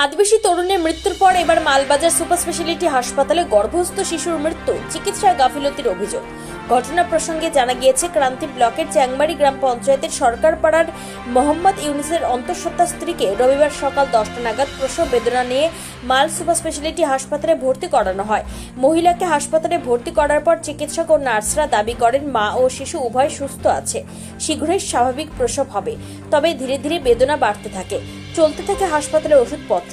আদিবাসী তরুণের মৃত্যুর পর এবার মালবাজার সুপার স্পেশালিটি হাসপাতালে গর্ভস্থ শিশুর মৃত্যু, চিকিৎসায় গাফিলতির অভিযোগ। ঘটনা প্রসঙ্গে জানা গিয়েছে, ক্রান্তি ব্লকের চ্যাংমারি গ্রাম পঞ্চায়েতের সরকার পাড়ার মোহাম্মদ ইউনুসের অন্তঃসত্ত্বা স্ত্রীকে রবিবার সকাল দশটা নাগাদ প্রসব বেদনা নিয়ে মাল সুপার স্পেশালিটি হাসপাতালে ভর্তি করানো হয়। মহিলাকে হাসপাতালে ভর্তি করার পর চিকিৎসক ও নার্সরা দাবি করেন, মা ও শিশু উভয় সুস্থ আছে। শীঘ্রই স্বাভাবিক প্রসব হবে। তবে ধীরে ধীরে বেদনা বাড়তে থাকে। চলতে থাকে হাসপাতালের ওষুধপত্র।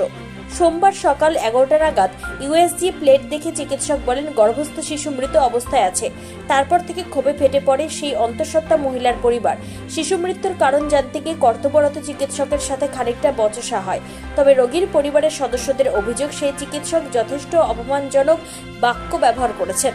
সোমবার সকাল এগারোটা নাগাদ ইউএসজি প্লেট দেখে চিকিৎসক বলেন, গর্ভস্থ শিশু মৃত অবস্থায় আছে। তারপর থেকে ক্ষোভে ফেটে পড়ে সেই অন্তঃসত্ত্বা মহিলার পরিবার। শিশু মৃত্যুর কারণ জানতে গিয়ে কর্তব্যরত চিকিৎসকের সাথে খানিকটা বচসা হয়। তবে রোগীর পরিবারের সদস্যদের অভিযোগ, সেই চিকিৎসক যথেষ্ট অপমানজনক বাক্য ব্যবহার করেছেন।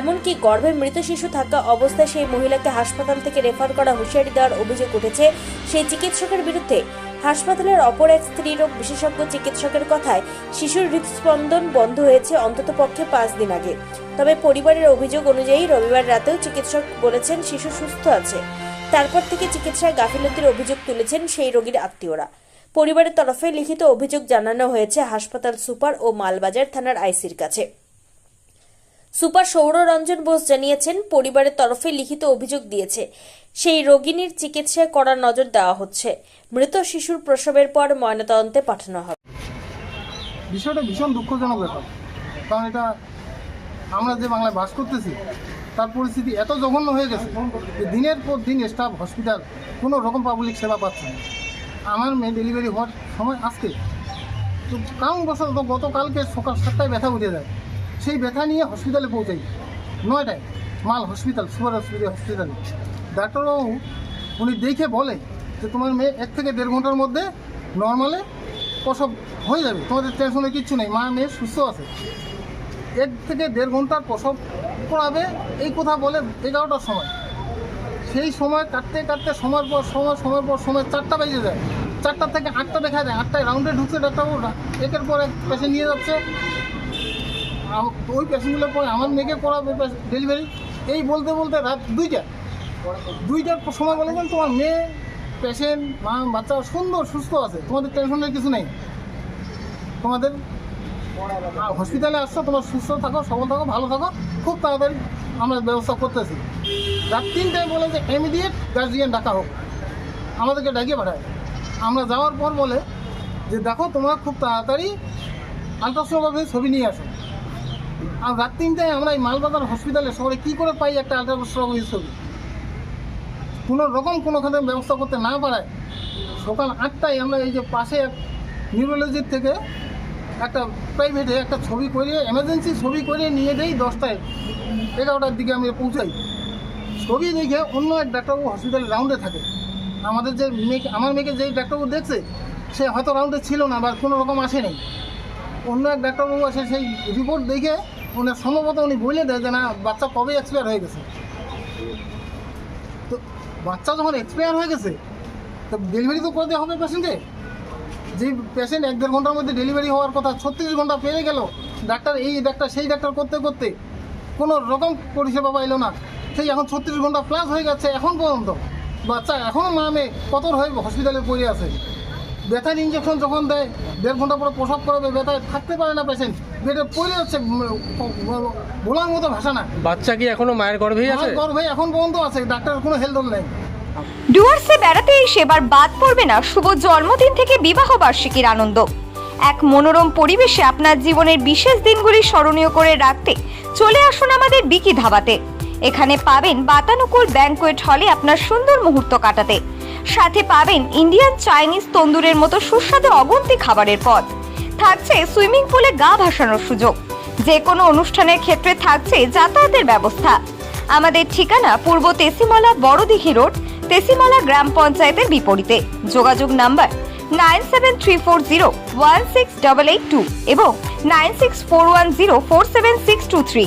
এমনকি গর্ভে মৃত শিশু থাকা অবস্থায় সেই মহিলাকে হাসপাতাল থেকে রেফার করা হুঁশিয়ারি দেওয়ার অভিযোগ উঠেছে। সেই চিকিৎসকের বিরুদ্ধে হাসপাতালের অপর এক স্ত্রীরোগ বিশেষজ্ঞ চিকিৎসকের কথায় শিশুর হৃদস্পন্দন বন্ধ হয়েছে অন্ততপক্ষে পাঁচ দিন আগে। তবে পরিবারের অভিযোগ অনুযায়ী রবিবার রাতেও চিকিৎসক বলেছেন শিশু সুস্থ আছে। তারপর থেকে চিকিৎসায় গাফিলতির অভিযোগ তুলেছেন সেই রোগীর আত্মীয়রা। পরিবারের তরফে লিখিত অভিযোগ জানানো হয়েছে হাসপাতাল সুপার ও মালবাজার থানার আইসির কাছে। সুপার সৌররঞ্জন বোস জানিয়েছেন, পরিবারের তরফে লিখিত অভিযোগ দিয়েছে, সেই রোগিনীর চিকিৎসায় করার নজর দেওয়া হচ্ছে। মৃত শিশুর প্রসবের পর ময়নাতদন্তে পাঠানো হবে। বিষয়টা ভীষণ দুঃখজনক ব্যাপার। কারণ এটা আমরা যে বাংলায় বাস করতেছি, তার পরিস্থিতি এত জঘন্য হয়ে গেছে যে দিনের পর দিন স্টাফ হসপিটাল কোনো রকম পাবলিক সেবা পাচ্ছে না। আমার মেয়ে ডেলিভারি হওয়ার সময় আজকে। তো কারণ বছর গতকালকে সকাল সাতটায় ব্যথা উঠে যায়। ব্যথা নিয়ে হসপিটালে পৌঁছাই। নয়টায়। মাল হসপিটাল সুপার হসপিটাল হসপিটালে ডাক্তারবাবু, উনি দেখে বলে যে তোমার মেয়ে এক থেকে দেড় ঘণ্টার মধ্যে নর্মালে প্রসব হয়ে যাবে। তোমাদের টেনশনে কিচ্ছু নেই। মা মেয়ে সুস্থ আছে। এক থেকে দেড় ঘণ্টার প্রসব করাবে, এই কথা বলে এগারোটার সময়। সেই সময় কাটতে কাটতে সময়ের পর সময়, সময়ের পর সময় চারটা বেজে যায়। চারটা থেকে আটটা দেখা যায়। আটটায় রাউন্ডে ঢুকছে ডাক্তারবাবুরা একের পর এক পেশেন্ট নিয়ে যাচ্ছে। ওই পেশেন্টগুলো পরে আমার মেয়েকে করাবে ডেলিভারি এই বলতে বলতে রাত দুইটা। দুইটার সময় বলেছেন তোমার মেয়ে পেশেন্ট মা, বাচ্চা সুন্দর, সুস্থ আছে, তোমাদের টেনশনের কিছু নেই। তোমাদের হসপিটালে আসছো, তোমার সুস্থ থাকো, সবল থাকো, ভালো থাকো, খুব তাড়াতাড়ি আমরা ব্যবস্থা করতেছি। রাত তিনটায় বলে যে ইমিডিয়েট গার্জিয়ান ডাকা হোক, আমাদেরকে ডাকিয়ে পাঠায় আমরা যাওয়ার পর বলে যে, দেখো, তোমরা খুব তাড়াতাড়ি আলট্রাসোনোগ্রাফি ছবি নিয়ে আসো। আর রাত তিনটায় আমরা এই মালবাজার হসপিটালে শহরে কী করে পাই একটা আলট্রাসোনোগ্রাফি ছবি কোনো রকম কোনো কোনোখানে ব্যবস্থা করতে না পারায় সকাল আটটায় আমরা এই যে পাশে নিউরোলজির থেকে একটা প্রাইভেটে একটা ছবি করিয়ে এমার্জেন্সি ছবি করিয়ে নিয়ে দেই দশটায় এগারোটার দিকে আমি পৌঁছাই। ছবি দেখে অন্য এক ডাক্তারবাবু হসপিটালে রাউন্ডে থাকে। আমাদের যে মেয়েকে আমার মেয়েকে যেই ডাক্তারবাবু দেখছে, সে হয়তো রাউন্ডে ছিল না বা কোনো রকম আসেনি অন্য এক ডাক্তারবাবু আসে সেই রিপোর্ট দেখে উনি সম্ভবত উনি বলে দেয় যে না, বাচ্চা কবে এক্সপায়ার হয়ে গেছে। তো বাচ্চা যখন এক্সপায়ার হয়ে গেছে, তো ডেলিভারি তো করতে হবে পেশেন্টকে যে পেশেন্ট এক দেড় ঘণ্টার মধ্যে ডেলিভারি হওয়ার কথা ছত্রিশ ঘণ্টা পেরে গেল, ডাক্তার এই, ডাক্তার সেই ডাক্তার করতে করতে কোনো রকম পরিষেবা পাইলো না। সেই এখন ছত্রিশ ঘণ্টা প্লাস হয়ে গেছে, এখন পর্যন্ত। বাচ্চা এখনও মা মেয়ে কতর হয়ে হসপিটালে পড়ে আছে। ব্যথার ইঞ্জেকশন যখন দেয় দেড় ঘণ্টা পরে প্রসব করাবে ব্যথায় থাকতে পারে না পেশেন্ট বেডে পড়ে যাচ্ছে বলার মতো ভাষা না। বাচ্চা কি এখনও মায়ের গর্ভেই আছে? গর্ভে এখন পর্যন্ত আছে ডাক্তার কোনো হেলদোল নেই। ডুয়ার্সে বেড়াতে এসে এবার বাদ পড়বে না শুভ জন্মদিন থেকে বিবাহ বার্ষিকীর আনন্দ। এক মনোরম পরিবেশে আপনার জীবনের বিশেষ দিনগুলি স্মরণীয় করে রাখতে চলে আসুন আমাদের বিকি ধাবাতে। এখানে পাবেন বাতানুকূল ব্যাংকোয়েট হলে আপনার সুন্দর মুহূর্ত কাটাতে। সাথে পাবেন ইন্ডিয়ান চাইনিজ তন্দুরের মতো সুস্বাদু অগন্তি খাবারের পদ। থাকছে সুইমিং পুলে গা ভাসানোর সুযোগ। যে কোনো অনুষ্ঠানের ক্ষেত্রে থাকছে যাতায়াতের ব্যবস্থা। আমাদের ঠিকানা পূর্ব তেসিমালা বড়দিঘি রোড, তেসিমালা গ্রাম পঞ্চায়েতের বিপরীতে। যোগাযোগ number nine seven three four zero one six double eight two এবং nine six four one zero four seven six two three.